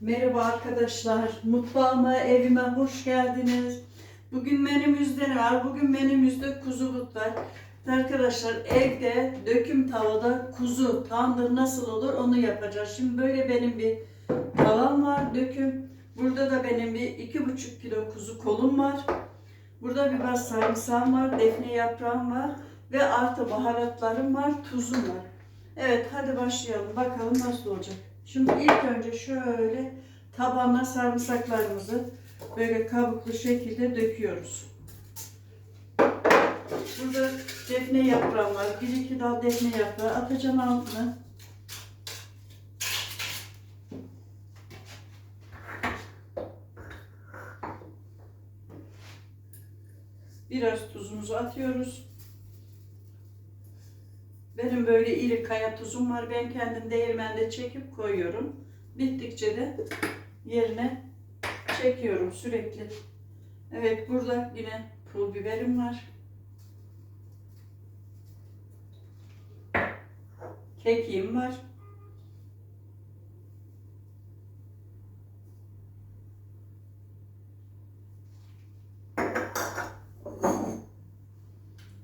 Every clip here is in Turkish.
Merhaba arkadaşlar. Mutfağıma, evime hoş geldiniz. Bugün menümüzde ne var? Bugün menümüzde kuzu but var. Arkadaşlar evde döküm tavada kuzu tandır nasıl olur onu yapacağız. Şimdi böyle benim bir tavam var döküm. Burada da benim bir iki buçuk kilo kuzu kolum var. Burada bir bas sarımsağım var, defne yaprağım var ve artı baharatlarım var, tuzum var. Evet hadi başlayalım bakalım nasıl olacak. Şimdi ilk önce şöyle tabanına sarımsaklarımızı böyle kabuklu şekilde döküyoruz. Burada defne yaprağı var. Bir iki dal defne yaprağı atacağım altına. Biraz tuzumuzu atıyoruz. Benim böyle iri kaya tuzum var. Ben kendim değirmende çekip koyuyorum. Bittikçe de yerine çekiyorum sürekli. Evet burada yine pul biberim var. Kekiğim var.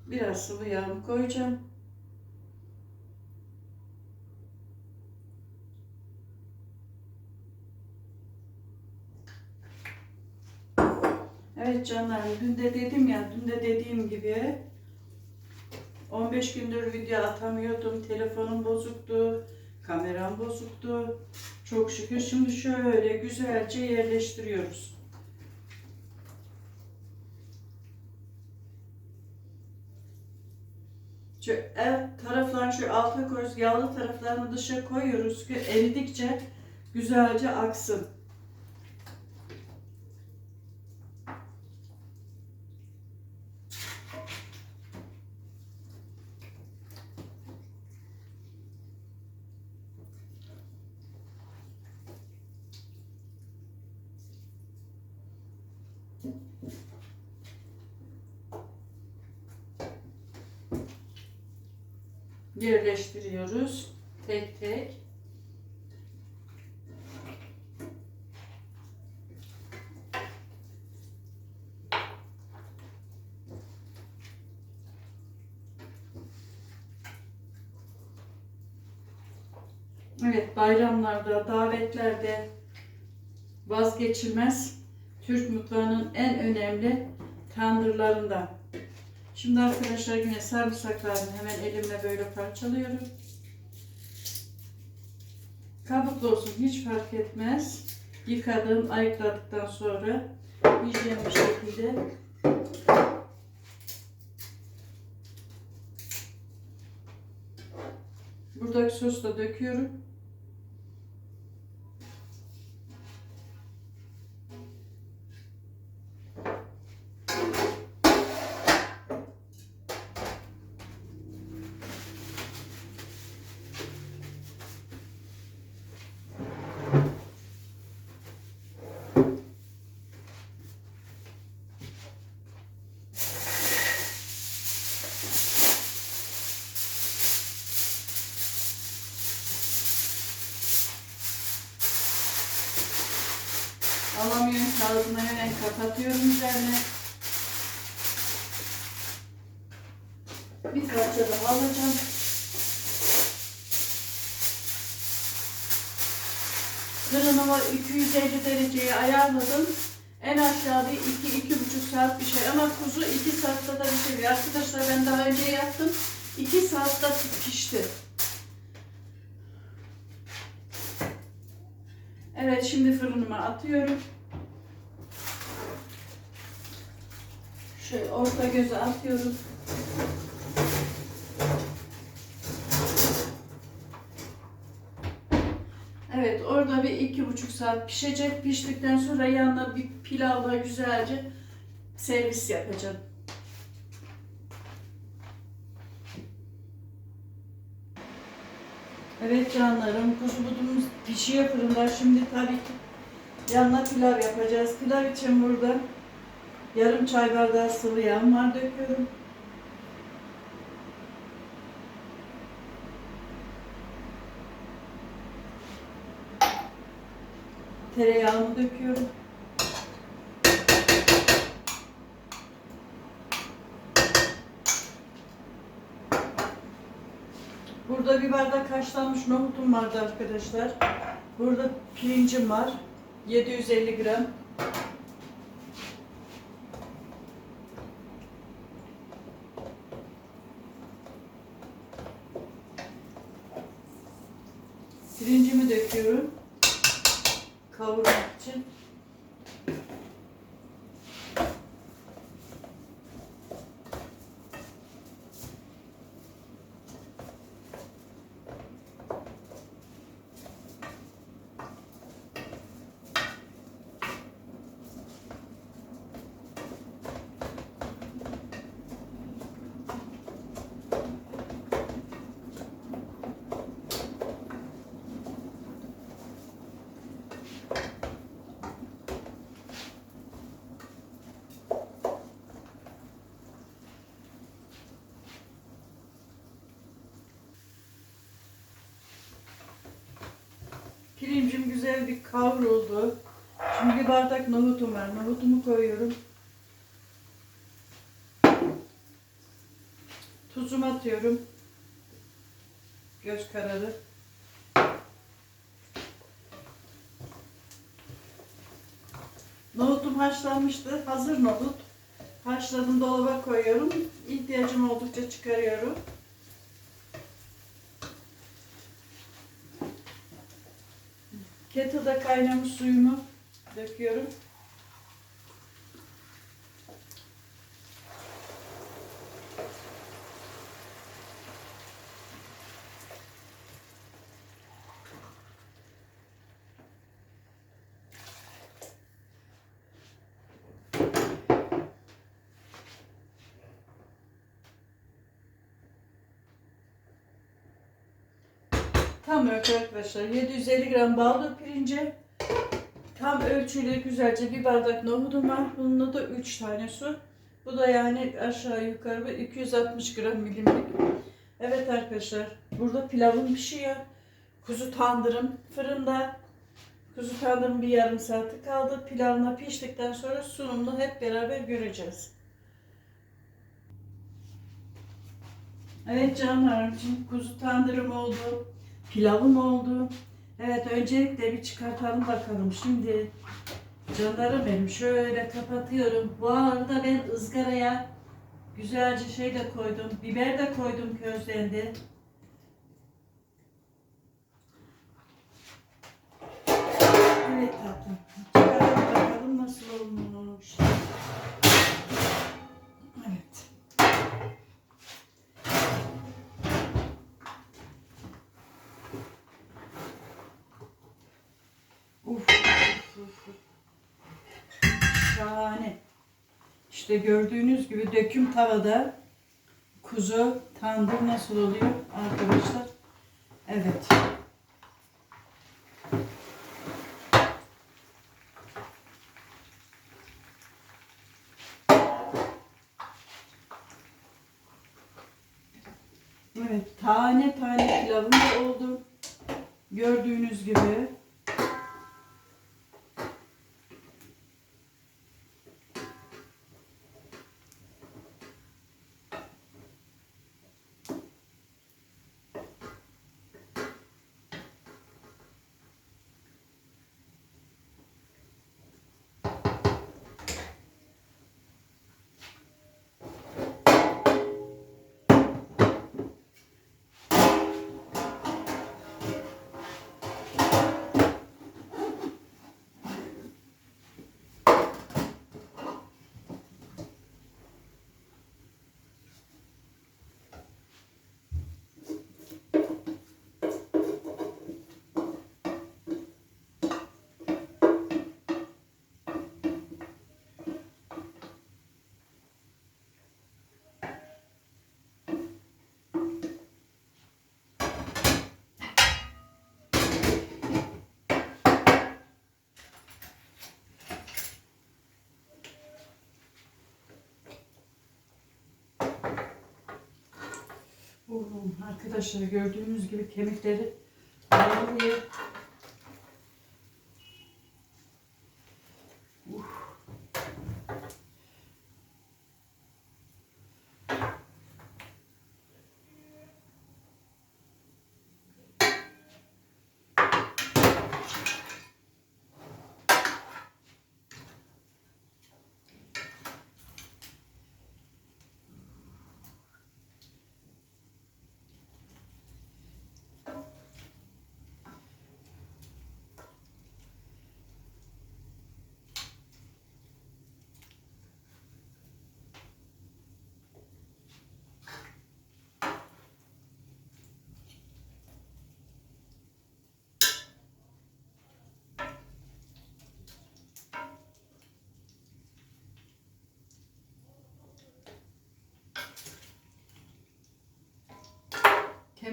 Biraz sıvı yağımı koyacağım. Evet canlarım, dün de dedim ya, dün de dediğim gibi 15 gündür video atamıyordum, telefonum bozuktu, kameram bozuktu. Çok şükür şimdi şöyle güzelce yerleştiriyoruz. Şu el taraflarını şu alta koyuyoruz, yağlı taraflarını dışa koyuyoruz ki eridikçe güzelce aksın. Yerleştiriyoruz tek tek. Evet bayramlarda, davetlerde vazgeçilmez Türk mutfağının en önemli tandırlarından. Şimdi arkadaşlar yine sarımsaklarını hemen elimle böyle parçalıyorum. Kabuklu olsun hiç fark etmez. Yıkadım, ayıkladıktan sonra hijyen bir şekilde buradaki sosu da döküyorum. Alamıyorum kağıdını hemen kapatıyorum üzerine. Bir parça daha alacağım. Fırınımı 250 dereceye ayarladım. En aşağıda 2-2,5 saat pişer ama kuzu 2 saatte de pişiyor. Arkadaşlar ben daha önce yaptım. 2 saatte pişti. Evet şimdi fırınıma atıyorum. Şöyle orta göze atıyorum. Evet orada bir iki buçuk saat pişecek. Piştikten sonra yanına bir pilavla güzelce servis yapacağım. Evet canlarım kuzu budumuz pişiyor fırında. Şimdi tabii ki yanına pilav yapacağız. Pilav için burada yarım çay bardağı sıvı yağım var döküyorum. Tereyağımı döküyorum. Burada bir bardak haşlanmış nohutum vardı arkadaşlar. Burada pirincim var. 750 gram. Kavurmak için. Güzel bir kavruldu. Şimdi bir bardak nohutum var. Nohutumu koyuyorum. Tuzumu atıyorum. Göz kararı. Nohutum haşlanmıştı. Hazır nohut. Haşladım dolaba koyuyorum. İhtiyacım oldukça çıkarıyorum. Kettle'da kaynamış suyumu döküyorum. Tam ölçü arkadaşlar. 750 gram baldo pirince tam ölçüyle güzelce bir bardak nohudum var. Bununla da 3 tane su. Bu da yani aşağı yukarı bir 260 gram milimlik. Evet arkadaşlar. Burada pilavım pişiyor. Kuzu tandırım fırında. Kuzu tandırım bir yarım saati kaldı. Pilavına piştikten sonra sunumunu hep beraber göreceğiz. Evet canlarım şimdi kuzu tandırım oldu. Pilavım oldu. Evet öncelikle bir çıkartalım bakalım. Şimdi canlarım benim şöyle kapatıyorum. Bu arada ben ızgaraya güzelce şey de koydum. Biber de koydum közlendi. Şahane. İşte gördüğünüz gibi döküm tavada kuzu tandır nasıl oluyor arkadaşlar? Evet. Evet, tane tane pilavım da oldu. Gördüğünüz gibi. Arkadaşlar gördüğünüz gibi kemikleri ağrıyor.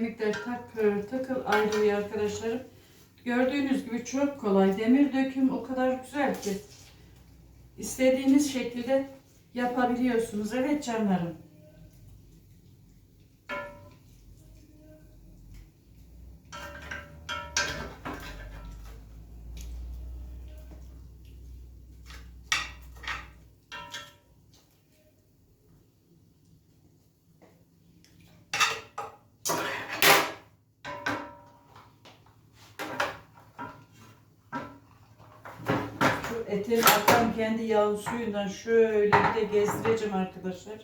Kemikler takır takır ayrılıyor arkadaşlarım. Gördüğünüz gibi çok kolay. Demir döküm o kadar güzel ki. İstediğiniz şekilde yapabiliyorsunuz. Evet canlarım. Şu etin akan kendi yağın suyundan şöyle bir de gezdireceğim arkadaşlar.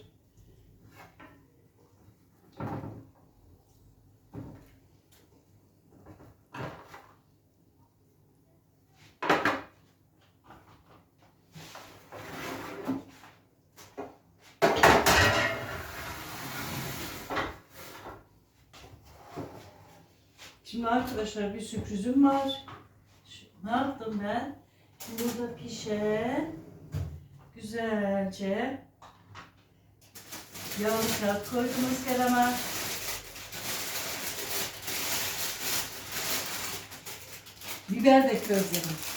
Şimdi arkadaşlar bir sürprizim var. Şu- Ne yaptım ben? Burada pişen güzelce yağlı kağıt koydum ızgarama. Biber de közledim.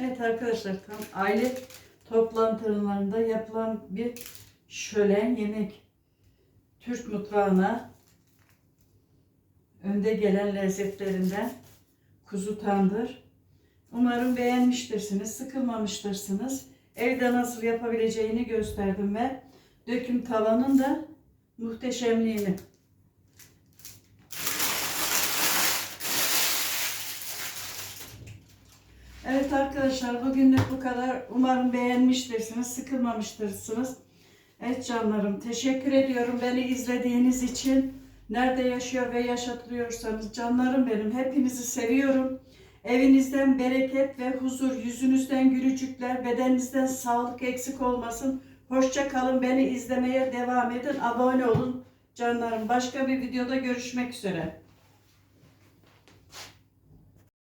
Evet arkadaşlar tam aile toplantılarında yapılan bir şölen yemek. Türk mutfağına önde gelen lezzetlerinden kuzu tandır. Umarım beğenmiştirsiniz, sıkılmamıştırsınız. Evde nasıl yapabileceğini gösterdim ve döküm tavanın da muhteşemliğini. Evet arkadaşlar bugünlük bu kadar. Umarım beğenmiştirsiniz, sıkılmamıştırsınız. Evet canlarım teşekkür ediyorum beni izlediğiniz için. Nerede yaşıyor ve yaşatılıyorsanız canlarım benim hepinizi seviyorum. Evinizden bereket ve huzur, yüzünüzden gülücükler, bedeninizden sağlık eksik olmasın. Hoşça kalın, beni izlemeye devam edin, abone olun canlarım. Başka bir videoda görüşmek üzere.